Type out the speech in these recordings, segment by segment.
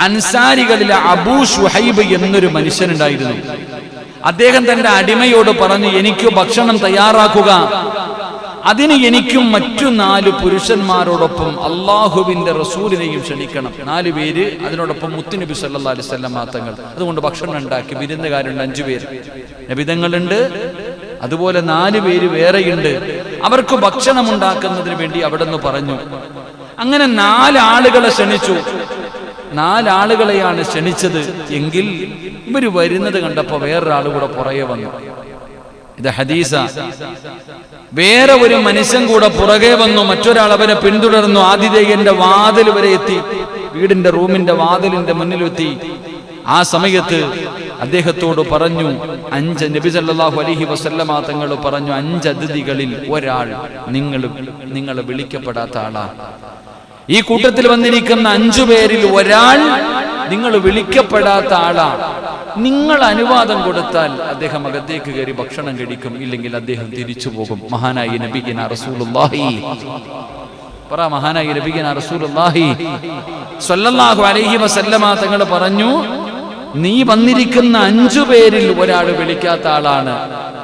അൻസാരികളിലെ അബൂ ഷുഹൈബ് എന്നൊരു മനുഷ്യനുണ്ടായിരുന്നു. അദ്ദേഹം തന്റെ അടിമയോട് പറഞ്ഞു എനിക്ക് ഭക്ഷണം തയ്യാറാക്കുക. അതിന് എനിക്കും മറ്റു നാല് പുരുഷന്മാരോടൊപ്പം അള്ളാഹുവിന്റെ റസൂലിനെയും ക്ഷണിക്കണം. നാല് പേര് അതിനോടൊപ്പം മുത്തുനബി സല്ലാ അലിസ്വല്ലാം തങ്ങൾ അതുകൊണ്ട് ഭക്ഷണം ഉണ്ടാക്കി വിരുന്നുകാരുണ്ട് അഞ്ചു പേര്. നബിതങ്ങളുണ്ട് അതുപോലെ നാല് പേര് വേറെയുണ്ട്. അവർക്ക് ഭക്ഷണം ഉണ്ടാക്കുന്നതിന് വേണ്ടി അവിടെ നിന്ന് പറഞ്ഞു. അങ്ങനെ നാലാളുകളെ ക്ഷണിച്ചു. നാലാളുകളെയാണ് ക്ഷണിച്ചത്. എങ്കിൽ ഇവർ വരുന്നത് കണ്ടപ്പോ വേറൊരാൾ കൂടെ പുറകെ വന്നു. ഇത് ഹദീസ. വേറെ ഒരു മനുഷ്യൻ കൂടെ പുറകെ വന്നു. മറ്റൊരാൾ അവനെ പിന്തുടർന്നു. ആതിഥേയന്റെ വാതിൽ വരെ എത്തി. വീടിന്റെ റൂമിന്റെ വാതിലിന്റെ മുന്നിലെത്തി ആ സമയത്ത് അദ്ദേഹത്തോട് പറഞ്ഞു അഞ്ച് നബി സല്ലല്ലാഹു അലൈഹി വസല്ലമ തങ്ങൾ പറഞ്ഞു അഞ്ച് അതിഥികളിൽ ഒരാൾ നിങ്ങൾ നിങ്ങൾ വിളിക്കപ്പെടാത്ത ആളാണ് ഈ കൂട്ടത്തിൽ വന്നിരിക്കുന്ന അഞ്ചു പേരിൽ ഒരാൾ നിങ്ങൾ വിളിക്കപ്പെടാത്ത ആളാണ്. നിങ്ങൾ അനുവാദം കൊടുത്താൽ അദ്ദേഹം അകത്തേക്ക് കയറി ഭക്ഷണം കഴിക്കും ഇല്ലെങ്കിൽ അദ്ദേഹം തിരിച്ചു പോകും. മഹാനായി നബിഗിന റസൂലുള്ളാഹി. പറ മഹാനായി നബിഗിന റസൂലുള്ളാഹി. സ്വല്ലല്ലാഹു അലൈഹി വസല്ലമ തങ്ങൾ പറഞ്ഞു നീ വന്നിരിക്കുന്ന അഞ്ചു പേരിൽ ഒരാൾ വിളിക്കാത്ത ആളാണ്.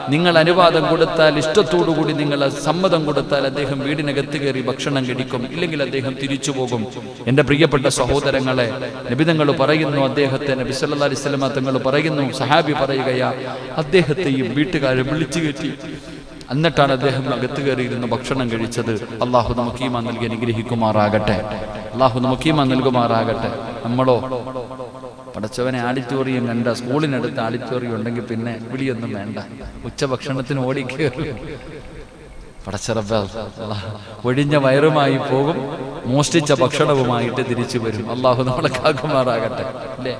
നിങ്ങൾ അനുവാദം കൊടുത്താൽ ഇഷ്ടത്തോടുകൂടി നിങ്ങൾ സമ്മതം കൊടുത്താൽ അദ്ദേഹം വീടിനകത്ത് കയറി ഭക്ഷണം കഴിക്കും. ഇല്ലെങ്കിൽ അദ്ദേഹം തിരിച്ചു പോകും. എന്റെ പ്രിയപ്പെട്ട സഹോദരങ്ങളെ നബിതങ്ങൾ പറയുന്നു അദ്ദേഹത്തെ നബി സ്വലമ തങ്ങൾ പറയുന്നു സഹാബി പറയുകയാ അദ്ദേഹത്തെയും വീട്ടുകാരെ വിളിച്ചു കയറ്റി. എന്നിട്ടാണ് അദ്ദേഹം അകത്ത് കയറിയിരുന്ന് ഭക്ഷണം കഴിച്ചത്. അള്ളാഹു നമുക്ക് ഈമാൻ നൽകി അനുഗ്രഹിക്കുമാറാകട്ടെ. അള്ളാഹു നമുക്ക് ഈമാൻ നൽകുമാറാകട്ടെ. നമ്മളോ പടച്ചവനെ ആഡിറ്റോറിയം കണ്ട സ്കൂളിനടുത്ത് ആഡിറ്റോറിയം ഉണ്ടെങ്കിൽ പിന്നെ വിളിയൊന്നും വേണ്ട. ഉച്ചഭക്ഷണത്തിന് ഓടിക്കേറും പടച്ചറബ ഒഴിഞ്ഞ വയറുമായി പോകും. മോഷ്ടിച്ച ഭക്ഷണവുമായിട്ട് തിരിച്ചു വരും. അള്ളാഹു നമ്മളെ കാക്കുമാറാകട്ടെ. അല്ലേ?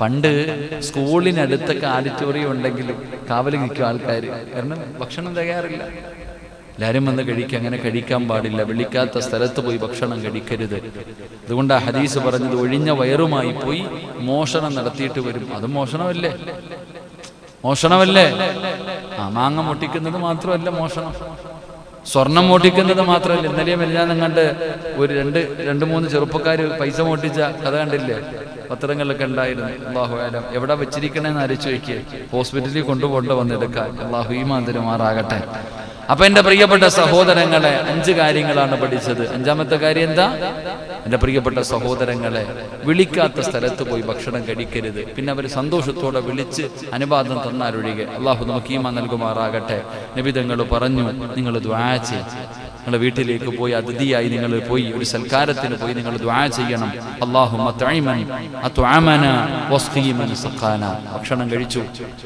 പണ്ട് സ്കൂളിനടുത്തൊക്കെ ആഡിറ്റോറിയം ഉണ്ടെങ്കിലും കാവൽ നിൽക്കും ആൾക്കാർ കാരണം ഭക്ഷണം തികയാറില്ല. എല്ലാവരും വന്ന് കഴിക്കുക അങ്ങനെ കഴിക്കാൻ പാടില്ല. വിളിക്കാത്ത സ്ഥലത്ത് പോയി ഭക്ഷണം കഴിക്കരുത്. അതുകൊണ്ട് ആ ഹദീസ് പറഞ്ഞത് ഒഴിഞ്ഞ വയറുമായി പോയി മോഷണം നടത്തിയിട്ട് വരും. അത് മോഷണമല്ലേ? മോഷണമല്ലേ? ആ മാങ്ങ മുട്ടിക്കുന്നത് മാത്രമല്ല മോഷണം. സ്വർണം മോട്ടിക്കുന്നത് മാത്രമല്ല. ഇന്നലെയും എല്ലാം കണ്ട് ഒരു രണ്ട് രണ്ട് മൂന്ന് ചെറുപ്പക്കാർ പൈസ മോട്ടിച്ച കഥ കണ്ടില്ലേ? പത്രങ്ങളിലൊക്കെ ഉണ്ടായിരുന്നു. അള്ളാഹു ആലം എവിടെ വെച്ചിരിക്കണേന്ന് ആലോചിച്ച് വയ്ക്കുക ഹോസ്പിറ്റലിൽ കൊണ്ടുപോകേണ്ട വന്നെടുക്കാൻ. അള്ളാഹു ഈ മാതിരമാറാകട്ടെ അപ്പൊ എന്റെ പ്രിയപ്പെട്ട സഹോദരങ്ങളെ അഞ്ച് കാര്യങ്ങളാണ് പഠിച്ചത്. അഞ്ചാമത്തെ കാര്യം എന്താ? എന്റെ പ്രിയപ്പെട്ട സഹോദരങ്ങളെ വിളിക്കാത്ത സ്ഥലത്ത് പോയി ഭക്ഷണം കഴിക്കരുത്. പിന്നെ അവർ സന്തോഷത്തോടെ വിളിച്ച് അനുവാദം തന്നാലൊഴികെ. അള്ളാഹു നമുക്ക് നൽകുമാറാകട്ടെ. നബിതങ്ങൾ പറഞ്ഞു നിങ്ങൾ ദ്വാ ചെയ്യും. നിങ്ങളുടെ വീട്ടിലേക്ക് പോയി അതിഥിയായി നിങ്ങൾ പോയി ഒരു സൽക്കാരത്തിന് പോയി നിങ്ങൾ ദ്വാ ചെയ്യണം. അള്ളാഹു ഭക്ഷണം കഴിച്ചു.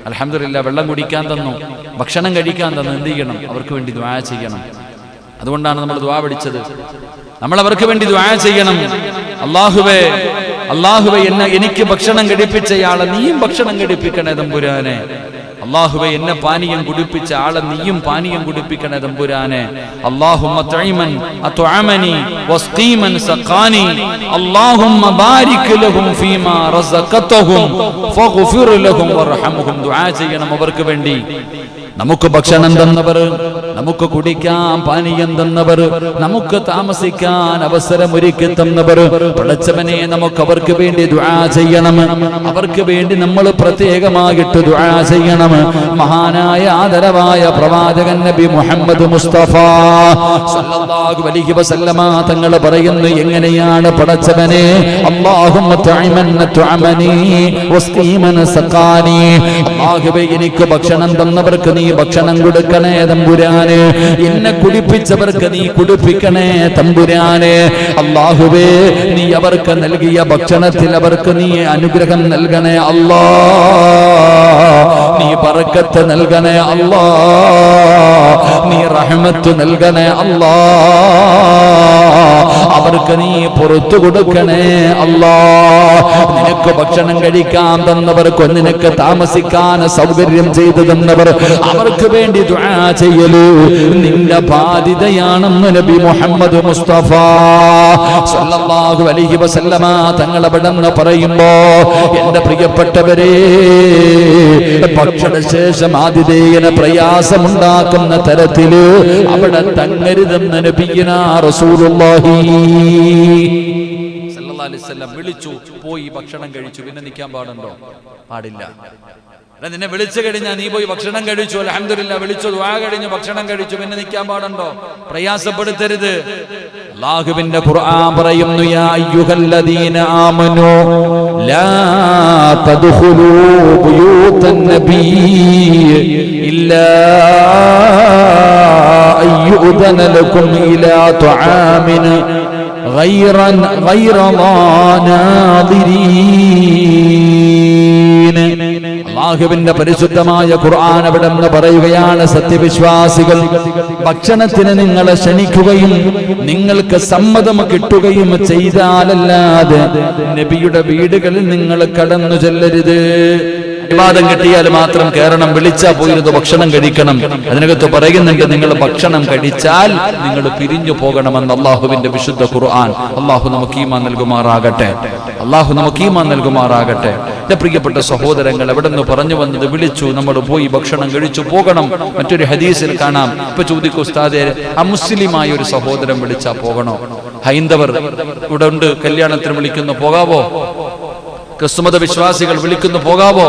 അലഹമില്ല വെള്ളം കുടിക്കാൻ തന്നു. ഭക്ഷണം കഴിക്കാൻ തന്നു. എന്ത് ചെയ്യണം? അവർക്ക് വേണ്ടി ദ്വാ ചെയ്യണം. അതുകൊണ്ടാണ് നമ്മൾ ദ്വാ പഠിച്ചത്. നമ്മൾ അവർക്ക് വേണ്ടി ദ്വാ ചെയ്യണം. അള്ളാഹുവേ അള്ളാഹുവെ എന്നെ എനിക്ക് ഭക്ഷണം കഴിപ്പിച്ചയാളെ നീയും ഭക്ഷണം കഴിപ്പിക്കണേ തമ്പുരാനെ. അള്ളാഹുവെ എന്നെ പാനീയം കുടിപ്പിച്ച ആളെ നീയും പാനീയം കുടിപ്പിക്കണേ തമ്പുരാനെ. വസ്ഖീമൻ സഖാനി. ബാരിക് ലഹും ഫീമാ റസഖതഹും ഫഗ്ഫിർ ലഹും ദുആ ചെയ്യണം അവർക്ക് വേണ്ടി. നമുക്ക് ഭക്ഷണം തന്നവർ നമുക്ക് കുടിക്കാൻ പാനീയം തന്നവർ നമുക്ക് താമസിക്കാൻ അവസരം ഒരുക്കി തന്നവർ പടച്ചവനെ നമുക്ക് അവർക്ക് വേണ്ടി ദുആ ചെയ്യണം. അവർക്ക് വേണ്ടി നമ്മൾ പ്രത്യേകമായിട്ട് ദുആ ചെയ്യണം. മഹാനായ ആദരവായ പ്രവാചകൻ നബി മുഹമ്മദ് മുസ്തഫ സല്ലല്ലാഹു അലൈഹി വസല്ലമ തങ്ങൾ പറയുന്നു എങ്ങനെയാണ് പടച്ചവനെ? അല്ലാഹുമ്മ സഖാനി. എനിക്ക് ഭക്ഷണം തന്നവർക്ക് നീ ഭക്ഷണം കൊടുക്കണേ തമ്പുരാന്. എന്നെ കുടിപ്പിച്ചവർക്ക് നീ കുടിപ്പിക്കണേ തമ്പുരാന്. അള്ളാഹുവേ നീ അവർക്ക് നൽകിയ ഭക്ഷണത്തിൽ അവർക്ക് നീ അനുഗ്രഹം നൽകണേ അല്ലാ. നീ പറക്കത്ത് നൽകണേ അല്ലാ. നീ റഹ്മത്ത് നൽകണേ അല്ലാ. അവർക്ക് നീ പുറത്തു കൊടുക്കണേ. അല്ലാ നിനക്ക് ഭക്ഷണം കഴിക്കാൻ തന്നവർക്ക് നിനക്ക് താമസിക്കാൻ സൗകര്യം ചെയ്തു തന്നവർ അവർക്ക് വേണ്ടി ചെയ്യലു. നിന്റെ ബാധ്യതയാണെന്ന് നബി മുഹമ്മദ് മുസ്തഫ സല്ലല്ലാഹു അലൈഹി വസല്ലമ തങ്ങൾ അവിടെന്ന് പറയുമ്പോ എന്റെ പ്രിയപ്പെട്ടവരെ ഭക്ഷണശേഷം ആതിഥേയന് പ്രയാസമുണ്ടാക്കുന്ന തരത്തിൽ അവിടെ തങ്ങരുതെന്ന് നബിയനാ റസൂലുള്ളാഹി അലൈഹിസ്സല്ലം വിളിച്ചു പോയി ഭക്ഷണം കഴിച്ചു പിന്നെ നിൽക്കാൻ പാടുണ്ടോ? പാടില്ല. നിന്നെ വിളിച്ചു കഴിഞ്ഞാൽ നീ പോയി ഭക്ഷണം കഴിച്ചു. അലഹമില്ല വിളിച്ചു ദ്വാ കഴിഞ്ഞു ഭക്ഷണം കഴിച്ചു പിന്നെ നിൽക്കാൻ പാടുണ്ടോ? പ്രയാസപ്പെടുത്തരുത്. അള്ളാഹുവിന്റെ ഖുർആൻ പറയുന്നു യാ അയ്യുഹല്ലദീന ആമനു ലാ തദ്ഖുലു ബുയൂതൻ നബീ ഇല്ലാ അയ്യുദന ലക്കും ഇലാ തുആമിന. അള്ളാഹുവിന്റെ പരിശുദ്ധമായ ഖുർആൻ അവിടെ നിന്ന് പറയുകയാണ് സത്യവിശ്വാസികൾ ഭക്ഷണത്തിന് നിങ്ങളെ ക്ഷണിക്കുകയും നിങ്ങൾക്ക് സമ്മതം കിട്ടുകയും ചെയ്താലല്ലാതെ നബിയുടെ വീടുകളിൽ നിങ്ങൾ കടന്നു ചെല്ലരുത്. വിവാദം കിട്ടിയാൽ മാത്രം കയറണം വിളിച്ചാ പോയിരുന്നു ഭക്ഷണം കഴിക്കണം. അതിനകത്ത് പറയുന്നുണ്ട് നിങ്ങൾ ഭക്ഷണം കഴിച്ചാൽ നിങ്ങൾ പിരിഞ്ഞു പോകണമെന്ന് അള്ളാഹുവിന്റെ വിശുദ്ധ ഖുർആൻ. അള്ളാഹു നമുക്ക് നൽകുമാറാകട്ടെ. അള്ളാഹു നമുക്ക് നൽകുമാറാകട്ടെ. എന്റെ പ്രിയപ്പെട്ട സഹോദരങ്ങൾ എവിടെ നിന്ന് പറഞ്ഞു വന്നത് വിളിച്ചു നമ്മൾ പോയി ഭക്ഷണം കഴിച്ചു പോകണം. മറ്റൊരു ഹദീസിൽ കാണാം. ഇപ്പൊ ചോദിക്കൂ ഉസ്താദെ മുസ്ലിമായ ഒരു സഹോദരൻ വിളിച്ചാ പോകണോ? ഹൈന്ദവർ ഇവിടെ ഉണ്ട് കല്യാണത്തിന് വിളിക്കുന്നു പോകാവോ? ക്രിസ്തുമത വിശ്വാസികൾ വിളിക്കുന്നു പോകാവോ?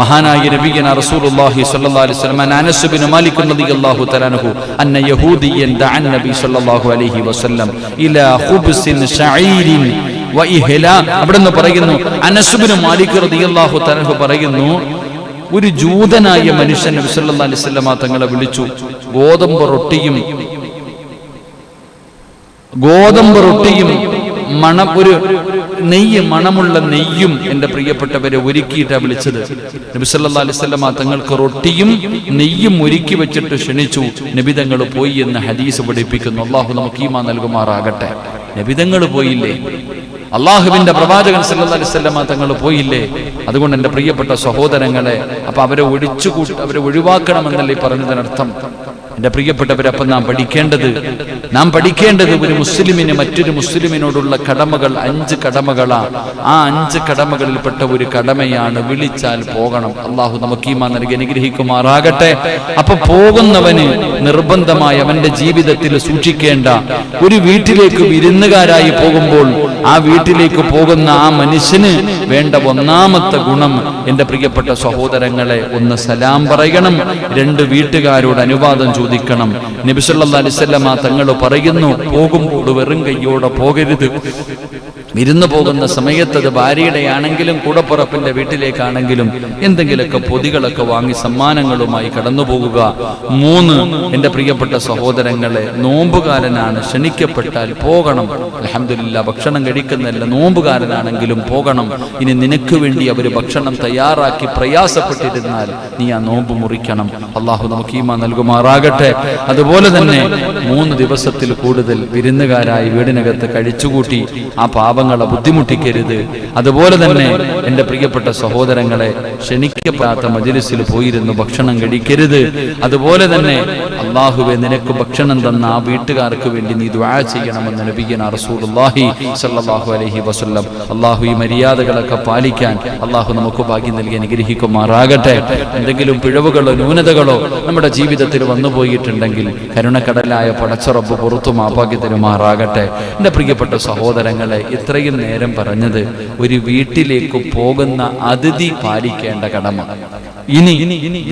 മഹാനായ നബിയന റസൂലുള്ളാഹി സ്വല്ലല്ലാഹു അലൈഹി വസല്ലം അനസ് ബിൻ മാലിക് റളിയല്ലാഹു തആലാഹു അന്ന യഹൂദിയൻ ദഅൻ നബി സ്വല്ലല്ലാഹു അലൈഹി വസല്ലം ഇലാ ഖുബ്സിൻ ശഈരിൻ വ ഇഹ്ലാ. അവിടുന്ന് പറയുന്നു അനസ് ബിൻ മാലിക് റളിയല്ലാഹു തആലാഹു പറയുന്നു ഒരു ജൂതനായ മനുഷ്യൻ നബി സല്ലല്ലാഹു അലൈഹി വസല്ലം തങ്ങളെ വിളിച്ചു ഗോതമ്പ് റൊട്ടിയും ഗോതമ്പ് റൊട്ടിയും മണം ഒരു നെയ്യ് മണമുള്ള നെയ്യും എന്റെ പ്രിയപ്പെട്ടവരെ ഒരുക്കിയിട്ടാ വിളിച്ചത്. നബി സല്ലല്ലാഹു അലൈഹി വസല്ലമ തങ്ങൾക്ക് റൊട്ടിയും നെയ്യും ഒരുക്കി വെച്ചിട്ട് ക്ഷണിച്ചു. നബിതങ്ങൾ പോയി എന്ന് ഹദീസ് പഠിപ്പിക്കുന്നു. അള്ളാഹു നമുക്ക് ഈമാ നൽകുമാറാകട്ടെ. നബിതങ്ങൾ പോയില്ലേ? അള്ളാഹുവിന്റെ പ്രവാചകൻ വസല്ലമ തങ്ങൾ പോയില്ലേ? അതുകൊണ്ട് എന്റെ പ്രിയപ്പെട്ട സഹോദരങ്ങളെ അപ്പൊ അവരെ ഒഴിച്ചു കൂട്ടി അവരെ ഒഴിവാക്കണമെന്നല്ലേ പറഞ്ഞതിനർത്ഥം. എന്റെ പ്രിയപ്പെട്ടവരപ്പം നാം പഠിക്കേണ്ടത് നാം പഠിക്കേണ്ടത് ഒരു മുസ്ലിമിന് മറ്റൊരു മുസ്ലിമിനോടുള്ള കടമകൾ അഞ്ച് കടമകളാണ് ആ അഞ്ച് കടമകളിൽപ്പെട്ട ഒരു കടമയാണ് വിളിച്ചാൽ പോകണം. അള്ളാഹു നമുക്ക് ഈമാ നൽകി അനുഗ്രഹിക്കുമാറാകട്ടെ. അപ്പൊ പോകുന്നവന് നിർബന്ധമായി അവന്റെ ജീവിതത്തിൽ സൂക്ഷിക്കേണ്ട ഒരു വീട്ടിലേക്ക് വിരുന്നുകാരായി പോകുമ്പോൾ ആ വീട്ടിലേക്ക് പോകുന്ന ആ മനുഷ്യന് വേണ്ട ഒന്നാമത്തെ ഗുണം എന്റെ പ്രിയപ്പെട്ട സഹോദരങ്ങളെ ഒന്ന് സലാം പറയണം രണ്ട് വീട്ടുകാരോട് അനുവാദം ചോദിക്കണം. നബിസല്ലാ അലിസ്വല്ലമ തങ്ങൾ പറയുന്നു പോകുമ്പോൾ വെറും കയ്യോടെ പോകരുത്. വിരുന്നു പോകുന്ന സമയത്ത് അത് ഭാര്യയുടെ ആണെങ്കിലും കൂടപ്പുറപ്പിന്റെ വീട്ടിലേക്കാണെങ്കിലും എന്തെങ്കിലുമൊക്കെ പൊതികളൊക്കെ വാങ്ങി സമ്മാനങ്ങളുമായി കടന്നു പോകുക മൂന്ന് എന്റെ പ്രിയപ്പെട്ട സഹോദരങ്ങളെ നോമ്പുകാരനാണ് ക്ഷണിക്കപ്പെട്ടാൽ പോകണം. അലഹമില്ല ഭക്ഷണം കഴിക്കുന്നല്ല നോമ്പുകാരനാണെങ്കിലും പോകണം. ഇനി നിനക്ക് വേണ്ടി അവർ ഭക്ഷണം തയ്യാറാക്കി പ്രയാസപ്പെട്ടിരുന്നാൽ നീ ആ നോമ്പ് മുറിക്കണം. അള്ളാഹു നമുക്ക് ഈമ നൽകുമാറാകട്ടെ. അതുപോലെ തന്നെ മൂന്ന് ദിവസത്തിൽ കൂടുതൽ വിരുന്നുകാരായി വീടിനകത്ത് കഴിച്ചുകൂട്ടി ആ പാപങ്ങളെ ബുദ്ധിമുട്ടിക്കരുത്. അതുപോലെ തന്നെ എന്റെ പ്രിയപ്പെട്ട സഹോദരങ്ങളെ ക്ഷണിക്കപ്പെടാത്ത മജലിസിൽ പോയിരുന്നു ഭക്ഷണം കഴിക്കരുത്. അതുപോലെ തന്നെ അള്ളാഹുവെ നിനക്ക് ഭക്ഷണം തന്ന ആ വീട്ടുകാർക്ക് വേണ്ടി നീ ദുആ ചെയ്യണമെന്ന് നബിയന റസൂലുള്ളാഹി സല്ലാഹു അലഹി വസല്ലം. അള്ളാഹു ഈ മര്യാദകളൊക്കെ പാലിക്കാൻ അള്ളാഹു നമുക്ക് ഭാഗ്യം നൽകി അനുഗ്രഹിക്കുമാറാകട്ടെ. എന്തെങ്കിലും പിഴവുകളോ ന്യൂനതകളോ നമ്മുടെ ജീവിതത്തിൽ വന്നു പോയിട്ടുണ്ടെങ്കിൽ കരുണക്കടലായ പടച്ചുറപ്പ് പുറത്തു മാപ്പാക്കി തരുമാറാകട്ടെ എന്റെ പ്രിയപ്പെട്ട സഹോദരങ്ങളെ ഇത്രയും നേരം പറഞ്ഞത് ഒരു വീട്ടിലേക്ക് പോകുന്ന അതിഥി പാലിക്കേണ്ട കടമ. ഇനി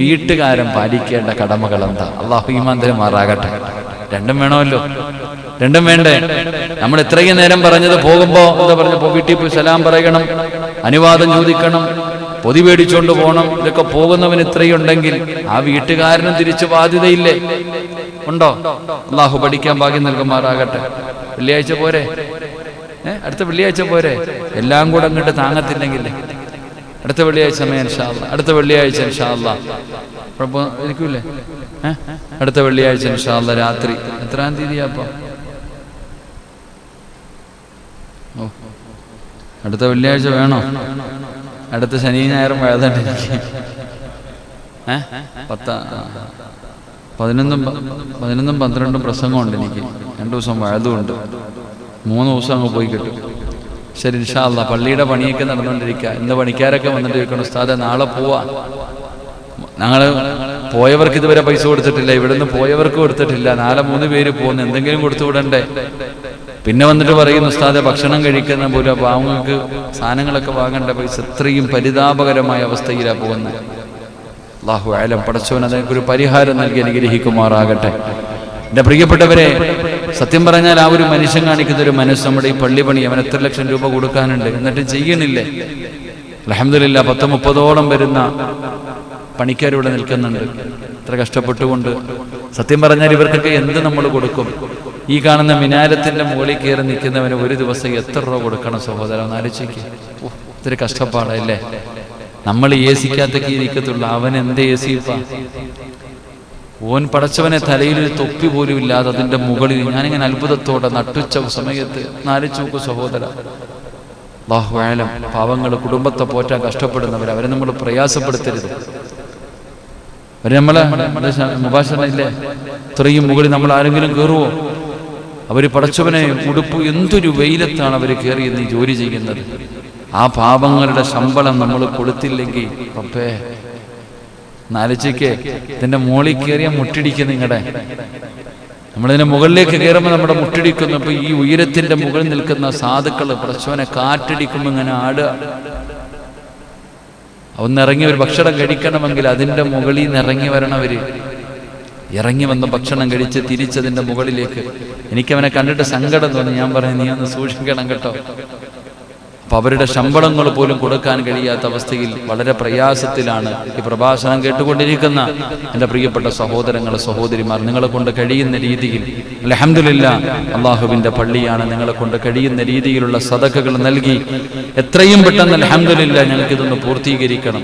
വീട്ടുകാരൻ പാലിക്കേണ്ട കടമകൾ എന്താ അള്ളാഹു ഈമാന്തരമാറാകട്ടെ രണ്ടും വേണമല്ലോ. രണ്ടും വേണ്ടേ? നമ്മൾ ഇത്രയും നേരം പറഞ്ഞത് പോകുമ്പോ എന്താ പറഞ്ഞപ്പോ വീട്ടിൽ പോയി സലാം പറയണം അനുവാദം ചോദിക്കണം പൊതി മേടിച്ചോണ്ട് പോകണം ഇതൊക്കെ പോകുന്നവൻ ഇത്രയുണ്ടെങ്കിൽ ആ വീട്ടുകാരനും തിരിച്ചു ബാധ്യതയില്ലേ? ഉണ്ടോ? അള്ളാഹു പഠിക്കാൻ ഭാഗ്യം നൽകുമാറാകട്ടെ. വെള്ളിയാഴ്ച പോരെ? അടുത്ത വെള്ളിയാഴ്ച പോരെ? എല്ലാം കൂടെ അങ്ങോട്ട് താങ്ങത്തില്ലെങ്കിൽ. അടുത്ത വെള്ളിയാഴ്ച സമയം ഇൻഷാല്ല അടുത്ത വെള്ളിയാഴ്ച ഇൻഷാല്ല കുഴപ്പം ഇരിക്കൂലേ ഏ? അടുത്ത വെള്ളിയാഴ്ച ഇൻഷാല്ല രാത്രി. എത്രാം തീയതിയാ അപ്പൊ ഓ. അടുത്ത വെള്ളിയാഴ്ച വേണോ? അടുത്ത ശനി ഞായറും വേദന ഏ? പത്ത പതിനൊന്നും പതിനൊന്നും പന്ത്രണ്ടും പ്രസംഗമുണ്ട് എനിക്ക്. രണ്ടു ദിവസം വഴുതുമുണ്ട് മൂന്ന് ദിവസം അങ്ങ് പോയി കിട്ടും. ശരി ഇൻഷാല്ല പള്ളിയുടെ പണിയൊക്കെ നടന്നുകൊണ്ടിരിക്കുക ഇന്ന് പണിക്കാരൊക്കെ വന്നിട്ട് ചോദിക്കണം ഉസ്താദെ നാളെ പോവാ. ഞങ്ങൾ പോയവർക്ക് ഇതുവരെ പൈസ കൊടുത്തിട്ടില്ല ഇവിടുന്ന് പോയവർക്ക് കൊടുത്തിട്ടില്ല. നാളെ മൂന്ന് പേര് പോകുന്നു എന്തെങ്കിലും കൊടുത്തു വിടണ്ടേ? പിന്നെ വന്നിട്ട് പറയുന്നു ഉസ്താദെ ഭക്ഷണം കഴിക്കുന്ന പോലെ പാവങ്ങൾക്ക് സാധനങ്ങളൊക്കെ വാങ്ങേണ്ട പൈസ ഇത്രയും പരിതാപകരമായ അവസ്ഥയിലാണ് പോകുന്നത് അള്ളാഹു ആലം പടച്ചവൻ അതിനൊരു പരിഹാരം നൽകി അനുഗ്രഹിക്കുമാറാകട്ടെ. എന്റെ പ്രിയപ്പെട്ടവരെ സത്യം പറഞ്ഞാൽ ആ ഒരു മനുഷ്യൻ കാണിക്കുന്ന ഒരു മനസ്സ് നമ്മുടെ ഈ പള്ളി പണി അവൻ എത്ര ലക്ഷം രൂപ കൊടുക്കാനുണ്ട്. എന്നിട്ട് ചെയ്യണില്ലേ അലഹമില്ല പത്ത് മുപ്പതോളം വരുന്ന പണിക്കാരിവിടെ നിൽക്കുന്നുണ്ട്. ഇത്ര കഷ്ടപ്പെട്ടുകൊണ്ട്. സത്യം പറഞ്ഞാൽ ഇവർക്കൊക്കെ എന്ത് നമ്മൾ കൊടുക്കും? ഈ കാണുന്ന മിനാരത്തിന്റെ മുകളിൽ കയറി നിൽക്കുന്നവന് ഒരു ദിവസം എത്ര രൂപ കൊടുക്കണം സഹോദരൻ ഒന്ന് ആലോചിക്ക്. ഓ, ഇതൊരു കഷ്ടപ്പാടല്ലേ നമ്മൾ എ സിക്കകത്തൊക്കെ ഇരിക്കത്തുള്ളൂ അവൻ എന്ത് എ സി ഓൻ പടച്ചവനെ തലയിൽ തൊപ്പി പോലും ഇല്ലാതെ അതിന്റെ മുകളിൽ ഞാനിങ്ങനെ അത്ഭുതത്തോടെ നട്ടുച്ച സമയത്ത് നാലിച്ചു സഹോദര. ബാഹുവായാലും പാവങ്ങൾ കുടുംബത്തെ പോറ്റാൻ കഷ്ടപ്പെടുന്നവർ അവരെ നമ്മൾ പ്രയാസപ്പെടുത്തരുത്. അവർ നമ്മളെ മുഭാഷണ ഇത്രയും മുകളിൽ നമ്മൾ ആരെങ്കിലും കയറുവോ? അവർ പടച്ചവനെ ഉടുപ്പ് എന്തൊരു വെയിലത്താണ് അവർ കയറി എന്ന് ഈ ജോലി ചെയ്യുന്നത്? ആ പാപങ്ങളുടെ ശമ്പളം നമ്മൾ കൊടുത്തില്ലെങ്കിൽ പപ്പേ നാലിച്ചയ്ക്ക് ഇതിന്റെ മുകളിൽ കയറിയ മുട്ടിടിക്കും നിങ്ങളുടെ നമ്മളിതിന്റെ മുകളിലേക്ക് കയറുമ്പോൾ നമ്മുടെ മുട്ടിടിക്കുന്നു. അപ്പൊ ഈ ഉയരത്തിന്റെ മുകളിൽ നിൽക്കുന്ന സാധുക്കൾ പ്രശ്വനെ കാറ്റടിക്കുമ്പോൾ ഇങ്ങനെ ആടുക. ഒന്നിറങ്ങി ഒരു ഭക്ഷണം കഴിക്കണമെങ്കിൽ അതിന്റെ മുകളിൽ നിന്ന് ഇറങ്ങി വരണവര്. ഇറങ്ങി വന്ന ഭക്ഷണം കഴിച്ച് തിരിച്ചതിന്റെ മുകളിലേക്ക്. എനിക്കവനെ കണ്ടിട്ട് സങ്കടം തോന്നി. ഞാൻ പറഞ്ഞു നീ ഒന്ന് സൂക്ഷിക്കണം കേട്ടോ. അവരുടെ ശമ്പളങ്ങൾ പോലും കൊടുക്കാൻ കഴിയാത്ത അവസ്ഥയിൽ വളരെ പ്രയാസത്തിലാണ് ഈ പ്രഭാഷണം കേട്ടുകൊണ്ടിരിക്കുന്ന എന്റെ പ്രിയപ്പെട്ട സഹോദരങ്ങൾ സഹോദരിമാർ നിങ്ങളെ കൊണ്ട് കഴിയുന്ന രീതിയിൽ. അലഹമില്ല അള്ളാഹുവിന്റെ പള്ളിയാണ് നിങ്ങളെ കൊണ്ട് കഴിയുന്ന രീതിയിലുള്ള സദക്കകൾ നൽകി. എത്രയും പെട്ടെന്ന് അലഹമില്ല ഞങ്ങൾക്കിതൊന്ന് പൂർത്തീകരിക്കണം.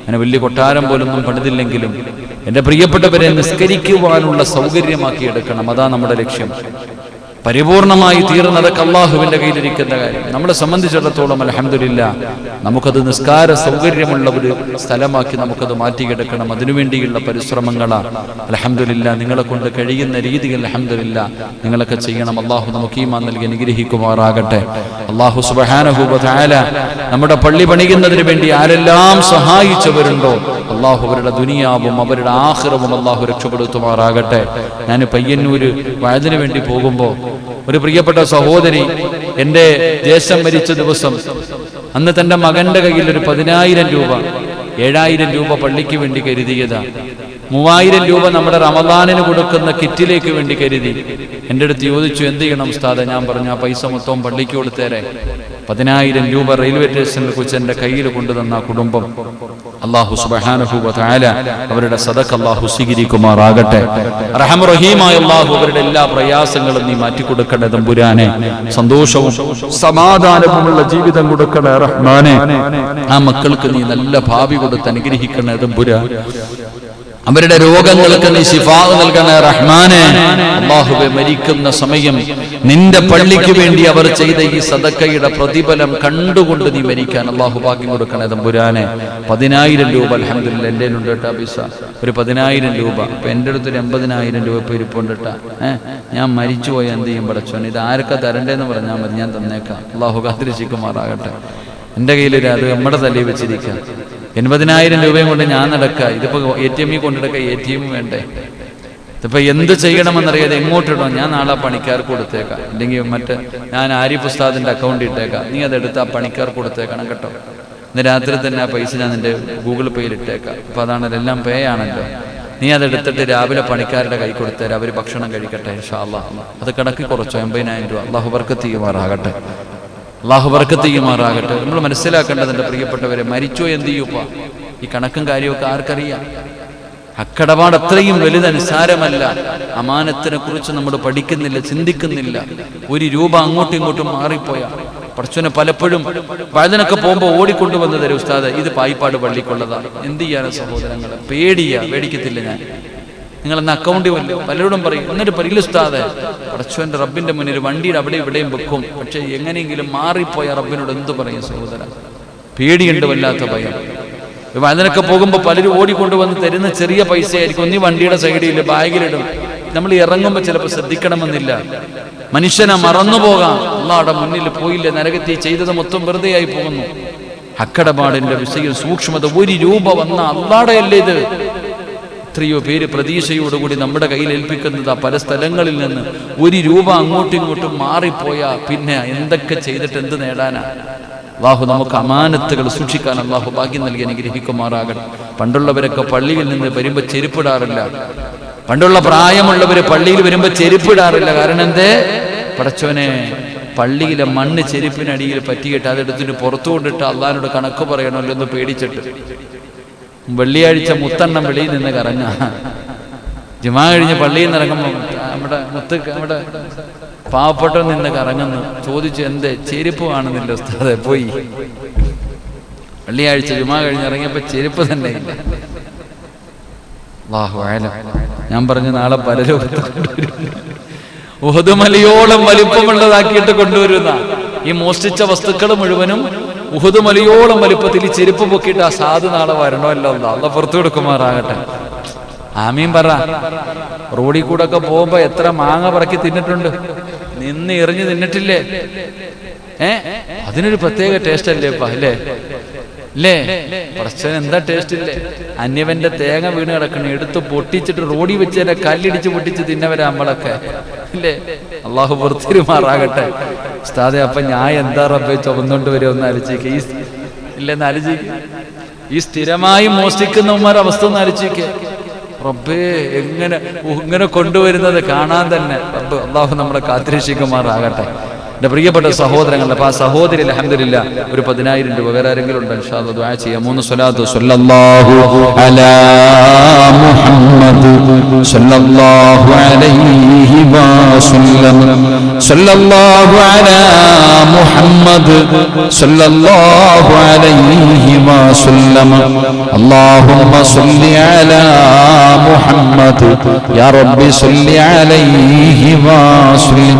അങ്ങനെ വലിയ കൊട്ടാരം പോലൊന്നും പണിതില്ലെങ്കിലും എന്റെ പ്രിയപ്പെട്ടവരെ നിസ്കരിക്കുവാനുള്ള സൗകര്യമാക്കി എടുക്കണം അതാ നമ്മുടെ ലക്ഷ്യം. പരിപൂർണമായി തീർന്നതൊക്കെ അള്ളാഹുവിന്റെ കയ്യിലിരിക്കുന്ന കാര്യം. നമ്മളെ സംബന്ധിച്ചിടത്തോളം അലഹമില്ല നമുക്കത് നിസ്കാര സൗകര്യമുള്ള ഒരു സ്ഥലമാക്കി നമുക്കത് മാറ്റിയെടുക്കണം. അതിനുവേണ്ടിയുള്ള പരിശ്രമങ്ങളാണ്. അലഹമില്ല നിങ്ങളെ കൊണ്ട് കഴിയുന്ന രീതിയിൽ അലഹമില്ല നിങ്ങളൊക്കെ ചെയ്യണം. അള്ളാഹു നമുക്ക് ഈമാൻ നൽകി അനുഗ്രഹിക്കുമാറാകട്ടെ. അള്ളാഹു സുബാനഹുബാല നമ്മുടെ പള്ളി പണിയുന്നതിന് വേണ്ടി ആരെല്ലാം സഹായിച്ചവരുണ്ടോ? അള്ളാഹു അവരുടെ ദുനിയാവും അവരുടെ ആഹ്റവും അള്ളാഹു രക്ഷപ്പെടുത്തുമാറാകട്ടെ. ഞാൻ പയ്യന്നൂര് വയതിനു വേണ്ടി പോകുമ്പോൾ ഒരു പ്രിയപ്പെട്ട സഹോദരി എന്റെ ദേശം മരിച്ച ദിവസം അന്ന് തന്റെ മകന്റെ കയ്യിൽ ഒരു പതിനായിരം രൂപ ഏഴായിരം രൂപ പള്ളിക്ക് വേണ്ടി കരുതിയതാ. മൂവായിരം രൂപ നമ്മുടെ റമദാനിന് കൊടുക്കുന്ന കിറ്റിലേക്ക് വേണ്ടി കരുതി. എന്റെ അടുത്ത് ചോദിച്ചു എന്ത് ചെയ്യണം ഉസ്താദ? ഞാൻ പറഞ്ഞു ആ പൈസ മൊത്തം പള്ളിക്ക് കൊടുത്തേരെ. പതിനായിരം രൂപ റെയിൽവേ സ്റ്റേഷനിൽ കുറിച്ച് എന്റെ കയ്യിൽ കൊണ്ടുതന്ന കുടുംബം. അള്ളാഹു സുബാനുഭൂല അവരുടെ സദക്ക് അള്ളാഹു സ്വീകരിക്കുമാറാകട്ടെ. റഹീമായ അള്ളാഹു അവരുടെ എല്ലാ പ്രയാസങ്ങളും നീ മാറ്റിക്കൊടുക്കണേ തമ്പുരാനെ. സന്തോഷവും സമാധാനവുമുള്ള ജീവിതം കൊടുക്കണേ റഹ്മാനെ. ആ മക്കൾക്ക് നീ നല്ല ഭാവി കൊടുത്ത് അനുഗ്രഹിക്കണേ തമ്പുരാൻ അവരുടെ രോഗങ്ങൾക്ക് നീ ശിഫാവ് നൽകണേ റഹ്മാനെ. അള്ളാഹുബെ മരിക്കുന്ന സമയം നിന്റെ പള്ളിക്ക് വേണ്ടി അവർ ചെയ്ത ഈ സദക്കയുടെ പ്രതിഫലം കണ്ടുകൊണ്ട് നീ മരിക്കാൻ അള്ളാഹു ഭാഗ്യം കൊടുക്കണേ തമ്പുരാനെ. പതിനായിരം രൂപ അലഹമില്ല എന്റെ ഉണ്ട് കേട്ടോ ഒരു പതിനായിരം രൂപ. അപ്പൊ എന്റെ അടുത്തൊരു എൺപതിനായിരം രൂപ ഇപ്പൊ ഇരിപ്പുണ്ട് ഞാൻ മരിച്ചുപോയി എന്ത് ചെയ്യും പഠിച്ചു ഇത് ആരൊക്കെ തരണ്ടേന്ന് പറഞ്ഞാൽ മതി ഞാൻ തന്നേക്കാം. അള്ളാഹു കാത്തിരിച്ചിക്കുമാറാകട്ടെ എന്റെ കയ്യിൽ അത് നമ്മുടെ തലയിൽ വെച്ചിരിക്കുക എൺപതിനായിരം രൂപയും കൊണ്ട് ഞാൻ നടക്കുക. ഇതിപ്പോ എ ടി എമ്മിൽ കൊണ്ടെടുക്ക എ ടി എം വേണ്ടേ. ഇതിപ്പോ എന്ത് ചെയ്യണമെന്നറിയാതെ എങ്ങോട്ടിടണം ഞാൻ നാളെ പണിക്കാർ കൊടുത്തേക്കാം. അല്ലെങ്കിൽ മറ്റേ ഞാൻ ആരിഫ് ഉസ്താദിന്റെ അക്കൗണ്ട് ഇട്ടേക്കാം. നീ അതെടുത്ത് ആ പണിക്കാർ കൊടുത്തേക്കണം കേട്ടോ. ഇന്ന് രാത്രി തന്നെ ആ പൈസ ഞാൻ നിന്റെ ഗൂഗിൾ പേയിൽ ഇട്ടേക്കാം. അപ്പൊ അതാണ് എല്ലാം പേ ആണല്ലോ. നീ അതെടുത്തിട്ട് രാവിലെ പണിക്കാരുടെ കൈ കൊടുത്തേരാ അവർ ഭക്ഷണം കഴിക്കട്ടെ ഇൻഷാ അത് കണക്ക് കുറച്ചോ എൺപതിനായിരം രൂപ. അള്ളാഹു ബർക്കത്ത് ചെയ്യുമാറാകട്ടെ. അള്ളാഹു ബർക്കത്ത് ചെയ്യുമാറാകട്ടെ. നമ്മൾ മനസ്സിലാക്കേണ്ടത് എന്റെ പ്രിയപ്പെട്ടവരെ മരിച്ചോ എന്ത് ചെയ്യൂപ്പ ഈ കണക്കും കാര്യമൊക്കെ ആർക്കറിയാം? അക്കടപാട് അത്രയും വലുത് നിസ്സാരമല്ല അമാനത്തിനെ കുറിച്ച് നമ്മൾ പഠിക്കുന്നില്ല ചിന്തിക്കുന്നില്ല. ഒരു രൂപ അങ്ങോട്ടും ഇങ്ങോട്ടും മാറിപ്പോയ. പടച്ചോനെ പലപ്പോഴും വഴുതനൊക്കെ പോകുമ്പോൾ ഓടിക്കൊണ്ടുവന്നതരെ തരും ഉസ്താദ് ഇത് പായിപ്പാട് പള്ളിക്കുള്ളതാണ് എന്ത് ചെയ്യാനാണ് സഹോദരങ്ങൾ പേടിയാ പേടിക്കത്തില്ല ഞാൻ. നിങ്ങൾ എന്ന അക്കൗണ്ടിൽ വല്ലോ പലരോടും പറയും. എന്നൊരു പറയില്ല ഉസ്താദ് പടച്ചോന്റെ റബ്ബിന്റെ മുന്നിൽ വണ്ടിയുടെ അവിടെ ഇവിടെയും വെക്കും. പക്ഷെ എങ്ങനെയെങ്കിലും മാറിപ്പോയ റബ്ബിനോട് എന്തു പറയും സഹോദര? പേടിയുണ്ട് വല്ലാത്ത ഭയം. അതിനൊക്കെ പോകുമ്പോൾ പലരും ഓടിക്കൊണ്ടുവന്ന് തരുന്ന ചെറിയ പൈസ ആയിരിക്കും ഒന്നീ വണ്ടിയുടെ സൈഡിൽ ബാഗിലിടും. നമ്മൾ ഇറങ്ങുമ്പോൾ ചിലപ്പോൾ ശ്രദ്ധിക്കണമെന്നില്ല. മനുഷ്യനെ മറന്നു പോകാം. അള്ളാടെ മുന്നിൽ പോയില്ല നരകത്തി ചെയ്തത് മൊത്തം വെറുതെ ആയി പോകുന്നു. അക്കടപാടിന്റെ വിഷയം സൂക്ഷ്മത ഒരു രൂപ വന്ന അള്ളാടെ അല്ലേ ഇത്? എത്രയോ പേര് പ്രതീക്ഷയോടുകൂടി നമ്മുടെ കയ്യിൽ ഏൽപ്പിക്കുന്നത് പല സ്ഥലങ്ങളിൽ നിന്ന്. ഒരു രൂപ അങ്ങോട്ടും ഇങ്ങോട്ടും മാറിപ്പോയാ പിന്നെ എന്തൊക്കെ ചെയ്തിട്ട് എന്ത് നേടാനാ? അള്ളാഹു നമുക്ക് അമാനത്തുകൾ സൂക്ഷിക്കാൻ അള്ളാഹു ഭാഗ്യം നൽകി അനുഗ്രഹിക്കുമാറാകട്ടെ. പണ്ടുള്ളവരൊക്കെ പള്ളിയിൽ നിന്ന് വരുമ്പോൾ ചെരുപ്പിടാറില്ല. പണ്ടുള്ള പ്രായമുള്ളവര് പള്ളിയിൽ വരുമ്പോൾ ചെരുപ്പിടാറില്ല. കാരണം എന്തേ? പടച്ചോനെ പള്ളിയിലെ മണ്ണ് ചെരുപ്പിനടിയിൽ പറ്റിയിട്ട് അതെടുത്തിട്ട് പുറത്തു കൊണ്ടിട്ട് അള്ളഹാനോട് കണക്ക് പറയണമല്ലോ എന്ന് പേടിച്ചിട്ട്. വെള്ളിയാഴ്ച മുത്തെണ്ണം വെളിയിൽ നിന്ന് കറങ്ങ ജുമാ കഴിഞ്ഞ് പള്ളിയിൽ നിന്ന് ഇറങ്ങുമ്പോൾ നമ്മുടെ മുത്ത് നമ്മുടെ പാവപ്പെട്ട നിന്ന് കറങ്ങുന്നു. ചോദിച്ചു എന്തേ? ചെരുപ്പ് കാണുന്നില്ല ഉസ്താദെ? പോയി. വെള്ളിയാഴ്ച ജുമാ കഴിഞ്ഞ് ഇറങ്ങിയപ്പോ ചെരുപ്പ് തന്നെ. ഞാൻ പറഞ്ഞു നാളെ പരലോകത്ത് ഉഹുദുമലയോളം വലിപ്പമുള്ളതാക്കിയിട്ട് കൊണ്ടുവരുന്ന ഈ മോഷ്ടിച്ച വസ്തുക്കൾ മുഴുവനും ഉഹുദുമലയോളം വലിപ്പത്തിൽ ഈ ചെരുപ്പ് പൊക്കിയിട്ട് ആ സാധു നാളെ വരണമല്ലോ. അല്ല പുറത്തു കൊടുക്കുമാറാകട്ടെ ആമീൻ പറ. റോഡിൽ കൂടെ ഒക്കെ പോകുമ്പോ എത്ര മാങ്ങ പറക്കി തിന്നിട്ടുണ്ട്. നിന്ന് എറിഞ്ഞു തിന്നിട്ടില്ലേ? ഏ? അതിനൊരു പ്രത്യേക ടേസ്റ്റ് അല്ലേ ഇപ്പൊ അല്ലേ? അല്ലേ? പ്രശ്നം എന്താ ടേസ്റ്റ് ഇല്ലേ? അന്യവന്റെ തേങ്ങ വീണ് കിടക്കണേ എടുത്ത് പൊട്ടിച്ചിട്ട് റോഡി വെച്ച് കല്ലിടിച്ച് പൊട്ടിച്ച് തിന്നവരാ നമ്മളൊക്കെ. ഇല്ലേ അള്ളാഹു പുറത്തിരുമാറാകട്ടെ ഉസ്താദെ അപ്പൊ ഞാൻ എന്താ റബ്ബെ ചുമന്നുകൊണ്ട് വരും ഒന്ന് അലച്ചേക്ക് ഈ ഇല്ലെന്ന് അലിച്ചേക്ക് ഈ സ്ഥിരമായി മോഷ്ടിക്കുന്നവന്മാരുടെ അവസ്ഥ ഒന്ന് അലച്ചേക്ക് റബ്ബേ എങ്ങനെ ഇങ്ങനെ കൊണ്ടുവരുന്നത് കാണാൻ തന്നെ. റബ്ബ് അള്ളാഹു നമ്മളെ കാത്തിരക്ഷിക്കുമാറാകട്ടെ. എന്റെ പ്രിയപ്പെട്ട സഹോദരങ്ങൾ അപ്പൊ ആ സഹോദരി അലഹമില്ല ഒരു പതിനായിരം രൂപ വേറെ ആരെങ്കിലും ഉണ്ട് ഇൻഷാ അല്ലാഹ് ദുആ ചെയ്യാം മൂന്ന് സ്വലാത്ത് സല്ലല്ലാഹു على محمد صلى الله عليه وسلم صلى الله على محمد صلى الله عليه وسلم اللهم صل على محمد يا رب صل عليه وسلم